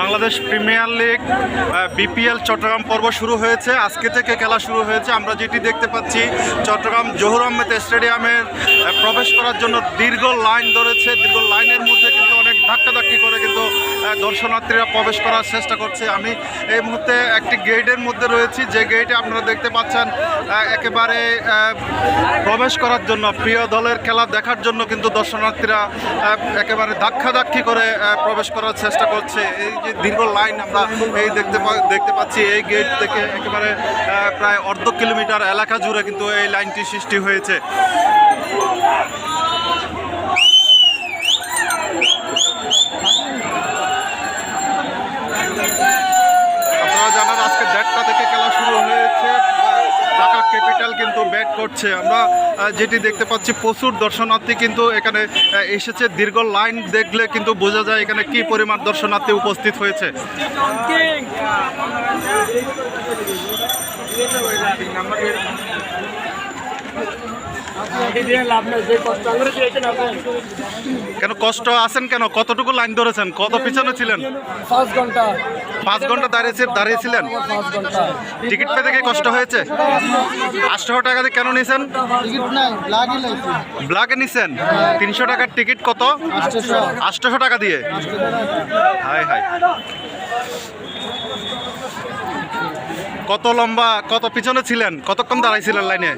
Bangladesh premier league BPL Chittagong পর্ব শুরু হয়েছে। আজকে থেকে খেলা শুরু হয়েছে। আমরা যেটি দেখতে পাচ্ছি, চট্টগ্রাম জহুর আহমেদ স্টেডিয়ামের প্রবেশ করার জন্য দীর্ঘ লাইন ধরেছে। দীর্ঘ লাইনের মধ্যে কিন্তু ধাক্কাধাক্কি করে কিন্তু দর্শনার্থীরা প্রবেশ করার চেষ্টা করছে। আমি এই মুহূর্তে একটি গেটের মধ্যে রয়েছি, যে গেটে আপনারা দেখতে পাচ্ছেন একেবারে প্রবেশ করার জন্য, প্রিয় দলের খেলা দেখার জন্য কিন্তু দর্শনার্থীরা একেবারে ধাক্কাধাক্কি করে প্রবেশ করার চেষ্টা করছে। এই যে দীর্ঘ লাইন আমরা এই দেখতে দেখতে পাচ্ছি, এই গেট থেকে একেবারে প্রায় অর্ধ কিলোমিটার এলাকা জুড়ে কিন্তু এই লাইনটি সৃষ্টি হয়েছে আপনারা জানান আজকে দেড়টা থেকে খেলা শুরু হয়েছে ঢাকা ক্যাপিটাল কিন্তু ব্যাট করছে। আমরা যেটি দেখতে পাচ্ছি, প্রচুর দর্শনার্থী কিন্তু এখানে এসেছে। দীর্ঘ লাইন দেখলে কিন্তু বোঝা যায় এখানে কি পরিমাণ দর্শনার্থী উপস্থিত হয়েছে। কেন কষ্ট আছেন কেন? কতটুকু লাইন ধরেছেন? কত পিছনে ছিলেন? পাঁচ ঘণ্টা। পাঁচ ঘণ্টা দাঁড়িয়েছে দাঁড়িয়েছিলেন? টিকিট পেতে কি কষ্ট হয়েছে? আটশো টাকা দিয়ে কেন নাই ব্লাকে নিছেন? তিনশো টাকার টিকিট কত? আটশোশো। টাকা দিয়ে? হাই হাই কত লম্বা কত পিছনে ছিলেন? কতক্ষণ দাঁড়াইছিলেন লাইনে?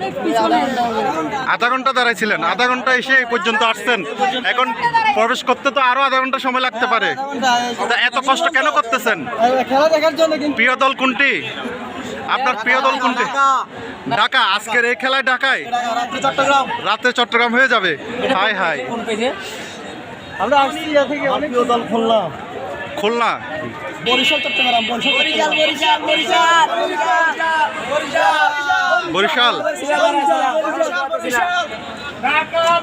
আধা ঘণ্টা দাঁড়াইছিলেন। আধা ঘণ্টা এসে এই পর্যন্ত আসছেন। এখন প্রবেশ করতে তো আরও আধা ঘণ্টা সময় লাগতে পারে। তা এত কষ্ট কেন করতেছেন? প্রিয় দল কোনটি? আপনার প্রিয় দল কোনটি? ঢাকা। আজকের এই খেলায় ঢাকায়? চট্টগ্রাম রাতে চট্টগ্রাম হয়ে যাবে। হাই হাই আমরা আসছি থেকে অনেক দল খুললাম খুলনা? বরিশাল চট্টগ্রাম বরিশাল বরিশাল বরিশাল বরিশাল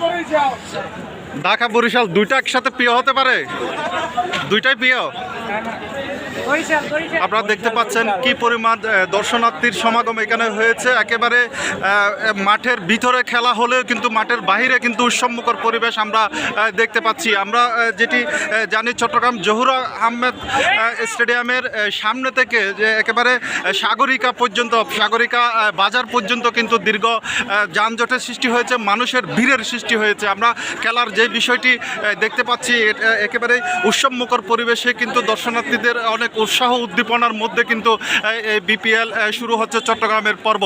বরিশাল। ঢাকা বরিশাল দুইটা একসাথে প্রিয় হতে পারে? দুইটাই প্রিয়? আপনারা দেখতে পাচ্ছেন কি পরিমাণ দর্শনার্থীর সমাগম এখানে হয়েছে। একেবারে মাঠের ভিতরে খেলা হলেও কিন্তু মাঠের বাইরে কিন্তু উৎসবমুখর পরিবেশ আমরা দেখতে পাচ্ছি। আমরা যেটি জানি চট্টগ্রাম জহুর আহমেদ স্টেডিয়ামের সামনে থেকে যে একেবারে সাগরিকা পর্যন্ত, সাগরিকা বাজার পর্যন্ত কিন্তু দীর্ঘ যানজটের সৃষ্টি হয়েছে, মানুষের ভিড়ের সৃষ্টি হয়েছে। আমরা খেলার যে বিষয়টি দেখতে পাচ্ছি একেবারে উৎসবমুখর পরিবেশে কিন্তু দর্শনার্থীদের অনেক উৎসাহ উদ্দীপনার মধ্যে কিন্তু বিপিএল শুরু হচ্ছে চট্টগ্রামের পর্ব।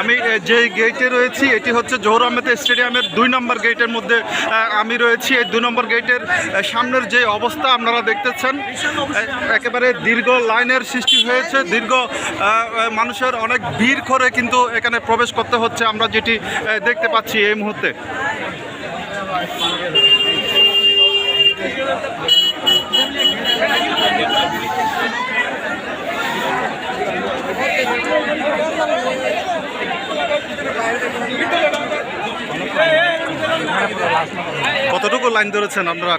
আমি যে গেটে রয়েছি, এটি হচ্ছে জোহর আহমেদ স্টেডিয়ামের দুই নম্বর গেটের মধ্যে আমি রয়েছি। এই দুই নম্বর গেটের সামনের যে অবস্থা আপনারা দেখতেছেন একেবারে দীর্ঘ লাইনের সৃষ্টি হয়েছে। দীর্ঘ মানুষের অনেক ভিড় করে কিন্তু এখানে প্রবেশ করতে হচ্ছে। আমরা যেটি দেখতে পাচ্ছি এই মুহূর্তে। কতটুকু লাইন ধরেছেন আপনারা?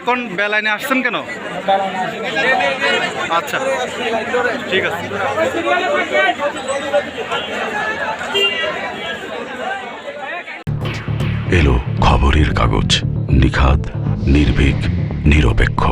এখন বেলাইনে আসছেন কেন? আচ্ছা ঠিক আছে। এলো খবরের কাগজ, নিখাদ, নির্ভীক, নিরপেক্ষ।